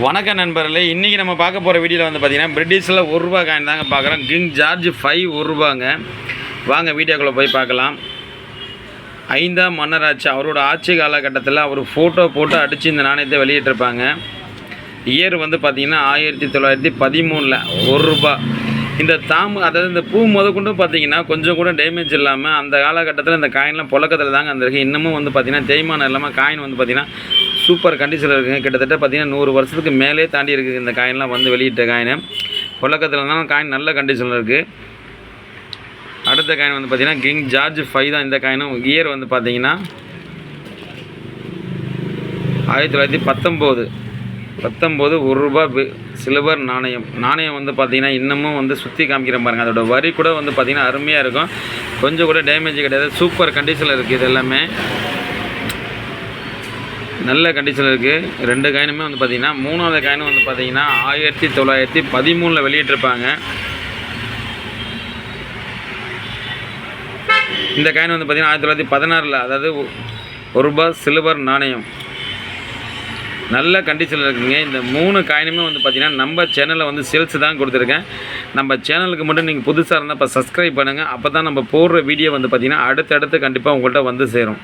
வணக்கம் நண்பர்களே இன்றைக்கி நம்ம பார்க்க போகிற வீடியோவில் வந்து பார்த்தீங்கன்னா பிரிட்டிஷில் ஒரு ரூபா காயின் தாங்க பார்க்குறோம். கிங் ஜார்ஜ் ஃபைவ் ஒரு ரூபாங்க. வாங்க வீடியோக்குள்ளே போய் பார்க்கலாம். ஐந்தாம் மன்னராட்சி அவரோட ஆட்சி காலகட்டத்தில் அவர் ஃபோட்டோ போட்டு அடித்து இந்த நாணயத்தை வெளியிட்டிருப்பாங்க. இயர் வந்து பார்த்திங்கன்னா ஆயிரத்தி தொள்ளாயிரத்தி பதிமூணில் ஒரு ரூபா. இந்த தாம் அதாவது இந்த பூ முதற்கொண்டும் பார்த்தீங்கன்னா கொஞ்சம் கூட டேமேஜ் இல்லாமல் அந்த காலகட்டத்தில் இந்த காயின்லாம் புழக்கத்தில் தாங்க இருந்திருக்கு. இன்னமும் வந்து பார்த்திங்கன்னா தேய்மானம் இல்லாமல் காயின் வந்து பார்த்திங்கன்னா சூப்பர் கண்டிஷனில் இருக்குங்க. கிட்டத்தட்ட பார்த்திங்கன்னா நூறு வருஷத்துக்கு மேலே தாண்டி இருக்குது இந்த காயின்லாம் வந்து வெளியிட்ட காயின். புழக்கத்தில் இருந்தாலும் காயின் நல்ல கண்டிஷனில் இருக்குது அடுத்த காயின் வந்து பார்த்திங்கன்னா கிங் ஜார்ஜ் ஃபைவ் தான் இந்த காயினும் இயர் வந்து பார்த்தீங்கன்னா ஆயிரத்தி தொள்ளாயிரத்தி பத்தொம்போது. பத்தொம்போது ஒரு ரூபா சில்வர் நாணயம். நாணயம் வந்து பார்த்திங்கன்னா இன்னமும் வந்து சுற்றி காமிக்கிற பாருங்கள் அதோட வரி கூட வந்து பார்த்திங்கன்னா அருமையாக இருக்கும். கொஞ்சம் கூட டேமேஜ் கிடையாது. சூப்பர் கண்டிஷனில் இருக்குது இது எல்லாமே. நல்ல கண்டிஷனில் இருக்குது ரெண்டு காயினுமே வந்து பார்த்திங்கன்னா மூணாவது காயினும் வந்து பார்த்திங்கன்னா ஆயிரத்தி தொள்ளாயிரத்தி பதிமூணில் வெளியிட்டிருப்பாங்க. இந்த காயின் வந்து பார்த்திங்கன்னா ஆயிரத்தி தொள்ளாயிரத்தி பதினாறில் அதாவது ஒரு ரூபாய் சில்வர் நாணயம். நல்ல கண்டிஷனில் இருக்குங்க. இந்த மூணு காயினுமே வந்து பார்த்திங்கன்னா நம்ம சேனலில் வந்து சேல்ஸ் தான் கொடுத்துருக்கேன். நம்ம சேனலுக்கு மட்டும் நீங்கள் புதுசாக இருந்தால் இப்போ சப்ஸ்கிரைப் பண்ணுங்கள் அப்போ தான் நம்ம போடுற வீடியோ வந்து பார்த்திங்கன்னா அடுத்தடுத்து கண்டிப்பாக உங்கள்கிட்ட வந்து சேரும்.